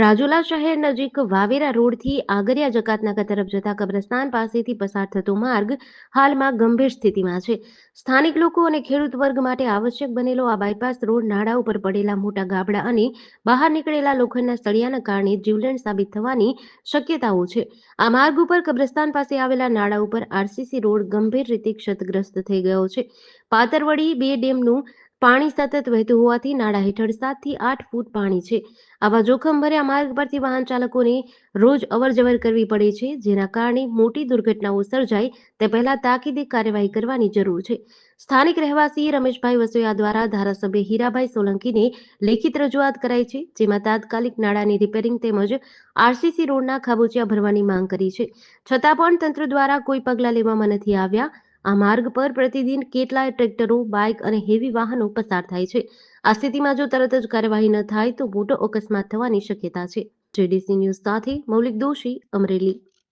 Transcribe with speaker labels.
Speaker 1: રાજુલા શહેર નજીક વાવેરા રોડથી આગરિયા જકાતનાકા તરફ જતા કબ્રસ્તાન પાસેથી પસાર થતો માર્ગ હાલમાં ગંભીર સ્થિતિમાં છે. સ્થાનિક લોકો અને ખેડૂત વર્ગ માટે આવશ્યક બનેલો આ બાયપાસ રોડ નાળા ઉપર પડેલા મોટા ગાબડા અને બહાર નીકળેલા લોખંડના સળિયાના કારણે જીવલેણ સાબિત થવાની શક્યતાઓ છે. આ માર્ગ ઉપર કબ્રસ્તાન પાસે આવેલા નાળા ઉપર આરસીસી રોડ ગંભીર રીતે ક્ષતગ્રસ્ત થઈ ગયો છે. પાતરવડી બે ડેમનું પાણી સતત વહેતું હોવાથી નાળા હેઠળ સાતથી આઠ ફૂટ પાણી છે. આવા જોખમભર્યા માર્ગ પરથી વાહન ચાલકોને રોજ અવરજવર કરવી પડે છે, જેના કારણે મોટી દુર્ઘટનાઓ સર્જાય તે પહેલા તાકીદે કાર્યવાહી કરવાની જરૂર છે. સ્થાનિક રહેવાસી રમેશભાઈ વસોયા દ્વારા ધારાસભ્ય હીરાભાઈ સોલંકીને લેખિત રજૂઆત કરાઈ છે, જેમાં તાત્કાલિક નાળાની રિપેરિંગ તેમજ આરસીસી રોડના ખાબોચિયા ભરવાની માંગ કરી છે. છતાં પણ તંત્ર દ્વારા કોઈ પગલાં લેવામાં નથી આવ્યા. આ માર્ગ પર પ્રતિદિન કેટલાય ટ્રેક્ટરો, બાઇક અને હેવી વાહનો પસાર થાય છે. આ સ્થિતિમાં જો તરત જ કાર્યવાહી ન થાય તો મોટો અકસ્માત થવાની શક્યતા છે. જેડીસી ન્યૂઝ સાથે મૌલિક દોશી અમરેલી.